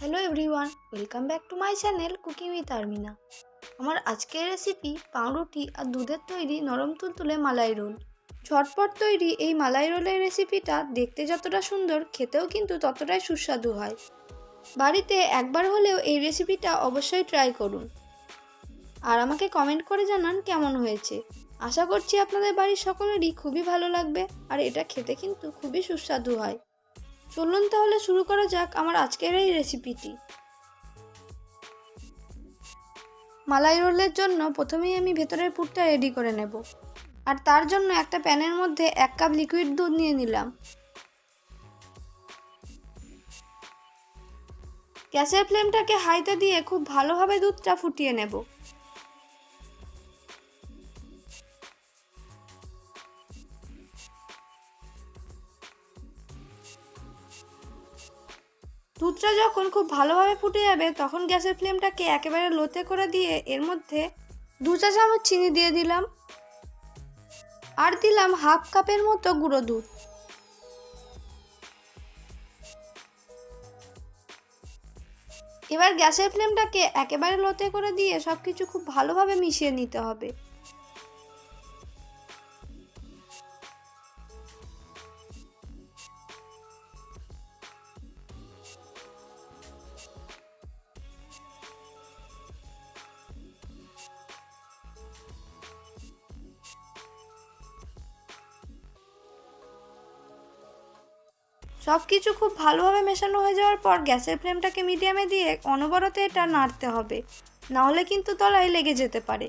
Hello everyone, welcome back to my channel cooking with Armina. আমার আজকের recipe পাউরুটি আর দুধের তৈরি নরম তুলতুলে মালাই রোল। ঝটপট তৈরি এই মালাই রোলের রেসিপিটা দেখতে যতটা সুন্দর, খেতেও কিন্তু ততটাই সুস্বাদু হয়। বাড়িতে একবার হলেও এই রেসিপিটা অবশ্যই ট্রাই করুন। আর আমাকে কমেন্ট করে জানান কেমন হয়েছে। আশা করছি আপনাদের বাড়ির সকলেরই খুবই ভালো লাগবে, আর এটা খেতে কিন্তু খুবই সুস্বাদু হয়। চলুন তাহলে শুরু করা যাক আমার আজকের এই রেসিপিটি মালাই রোলের জন্য প্রথমেই আমি ভেতরের পুরটা রেডি করে নেব। আর তার জন্য একটা প্যানের মধ্যে এক কাপ লিকুইড দুধ নিয়ে নিলাম। গ্যাসের ফ্লেমটাকে হাইতে দিয়ে খুব ভালোভাবে দুধটা ফুটিয়ে নেব। দুধটা যখন খুব ভালোভাবে ফুটে যাবে, তখন গ্যাসের ফ্লেমটাকে একেবারে লোতে করে দিয়ে এর মধ্যে দু চা চামচ চিনি দিয়ে দিলাম। আর দিলাম হাফ কাপের মতো গুঁড়ো দুধ। এবার গ্যাসের ফ্লেমটাকে একেবারে লোতে করে দিয়ে সব কিছু খুব ভালোভাবে মিশিয়ে নিতে হবে। সব কিছু খুব ভালোভাবে মেশানো হয়ে যাওয়ার পর গ্যাসের ফ্লেমটাকে মিডিয়ামে দিয়ে অনবরত এটা নাড়তে হবে। নাহলে কিন্তু তলায় লেগে যেতে পারে।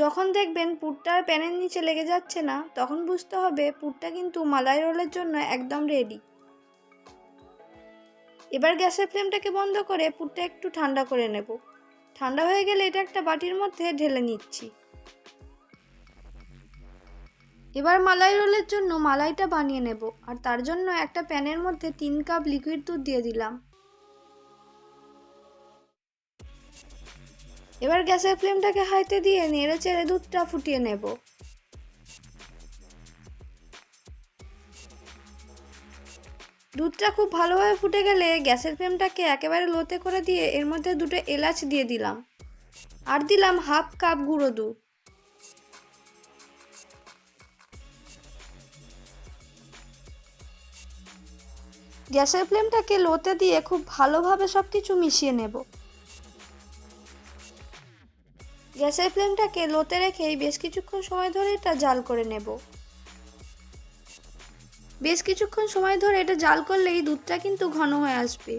যখন দেখবেন পুরটা আর প্যানের নিচে লেগে যাচ্ছে না, তখন বুঝতে হবে পুরটা কিন্তু মালাই রোলের জন্য একদম রেডি এবার গ্যাসের ফ্লেমটাকে বন্ধ করে পুরটা একটু ঠান্ডা করে নেব। ঠান্ডা হয়ে গেলে এটা একটা বাটির মধ্যে ঢেলে নিচ্ছি। এবার মালাই রোলের জন্য মালাইটা বানিয়ে নেব, আর তার জন্য একটা প্যানের মধ্যে তিন কাপ লিকুইড দুধ দিয়ে দিলাম। এবার গ্যাসের ফ্লেমটাকে হাইতে দিয়ে নেড়ে চেড়ে দুধটা ফুটিয়ে নেব। দুধটা খুব ভালোভাবে ফুটে গেলে গ্যাসের ফ্লেমটাকে একেবারে লোতে করে দিয়ে এর মধ্যে দুটো এলাচ দিয়ে দিলাম। আর দিলাম হাফ কাপ গুঁড়ো দুধ। গ্যাসের ফ্লেমটাকে লোতে দিয়ে খুব ভালোভাবে সব কিছু মিশিয়ে নেব। গ্যাসের ফ্লেমটাকে লোতে রেখেই বেশ কিছুক্ষণ সময় ধরে এটা জাল করে নেব। বেশ কিছুক্ষণ সময় ধরে এটা জাল করলেই দুধটা কিন্তু ঘন হয়ে আসবে।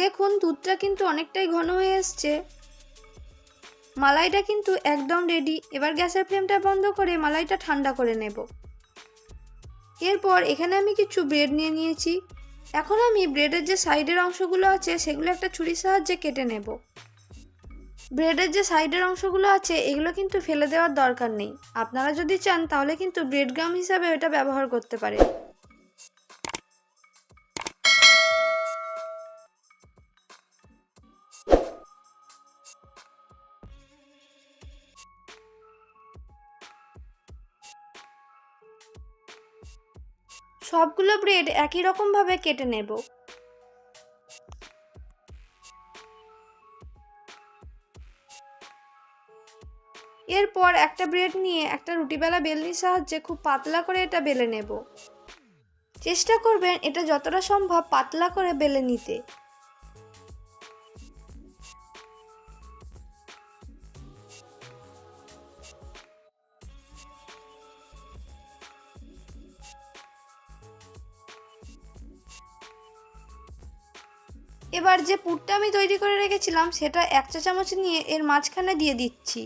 দেখুন, দুধটা কিন্তু অনেকটাই ঘন হয়ে এসছে মালাইটা কিন্তু একদম রেডি এবার গ্যাসের ফ্লেমটা বন্ধ করে মালাইটা ঠান্ডা করে নেব। এরপর এখানে আমি কিছু ব্রেড নিয়ে নিয়েছি। এখন আমি ব্রেডের যে সাইডের অংশগুলো আছে, সেগুলো একটা ছুরির সাহায্যে কেটে নেব। ব্রেডের যে সাইডের অংশগুলো আছে, এগুলো কিন্তু ফেলে দেওয়ার দরকার নেই। আপনারা যদি চান, তাহলে কিন্তু ব্রেড গাম হিসাবে এটা ব্যবহার করতে পারেন। সবগুলো ব্রেড একই রকমভাবে কেটে নেব। এরপর একটা ব্রেড নিয়ে একটা রুটিবেলা বেলনির সাহায্যে খুব পাতলা করে এটা বেলে নেব। চেষ্টা করবেন এটা যতটা সম্ভব পাতলা করে বেলে নিতে। এবার যে পুরটা আমি তৈরি করে রেখেছিলাম, সেটা এক চা চামচ নিয়ে এর মাঝখানে দিয়ে দিচ্ছি।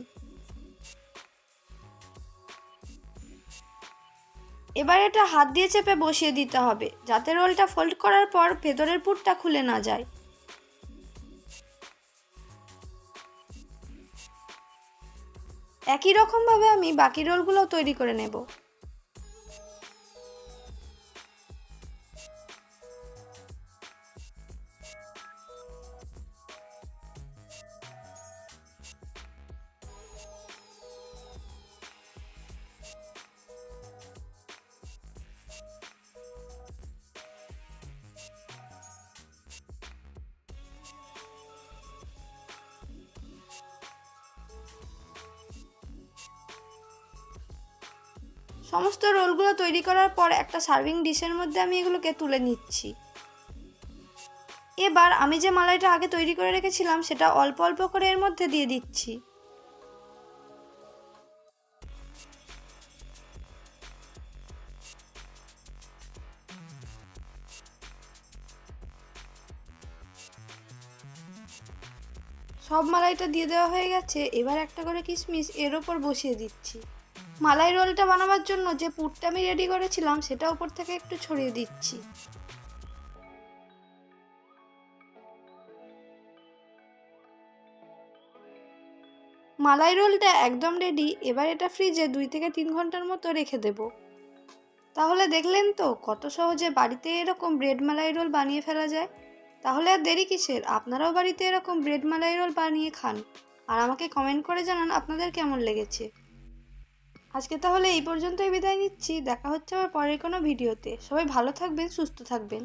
এবার এটা হাত দিয়ে চেপে বসিয়ে দিতে হবে, যাতে রোলটা ফোল্ড করার পর ভেতরের পুরটা খুলে না যায়। একই রকমভাবে আমি বাকি রোলগুলোও তৈরি করে নেব। সমস্ত রোলগুলো তৈরি করার পর একটা সার্ভিং ডিশের মধ্যে আমি এগুলোকে তুলে নিচ্ছি। এবার আমি যে মালাইটা আগে তৈরি করে রেখেছিলাম, সেটা অল্প অল্প করে এর মধ্যে দিয়ে দিচ্ছি। সব মালাইটা দিয়ে দেওয়া হয়ে গেছে। এবার একটা করে কিশমিশ এর ওপর বসিয়ে দিচ্ছি। মালাই রোলটা বানাবার জন্য যে পুরটা আমি রেডি করেছিলাম, সেটা উপর থেকে একটু ছড়িয়ে দিচ্ছি। মালাই রোলটা একদম রেডি এবার এটা ফ্রিজে দুই থেকে তিন ঘণ্টার মতো রেখে দেব। তাহলে দেখলেন তো, কত সহজে বাড়িতে এরকম ব্রেড মালাই রোল বানিয়ে ফেলা যায়। তাহলে আর দেরি কিসের? আপনারাও বাড়িতে এরকম ব্রেড মালাই রোল বানিয়ে খান। আর আমাকে কমেন্ট করে জানান আপনাদের কেমন লেগেছে। আজকে তাহলে এই পর্যন্তই বিদায় নিচ্ছি। দেখা হচ্ছে আমার পরের কোনো ভিডিওতে। সবাই ভালো থাকবেন, সুস্থ থাকবেন।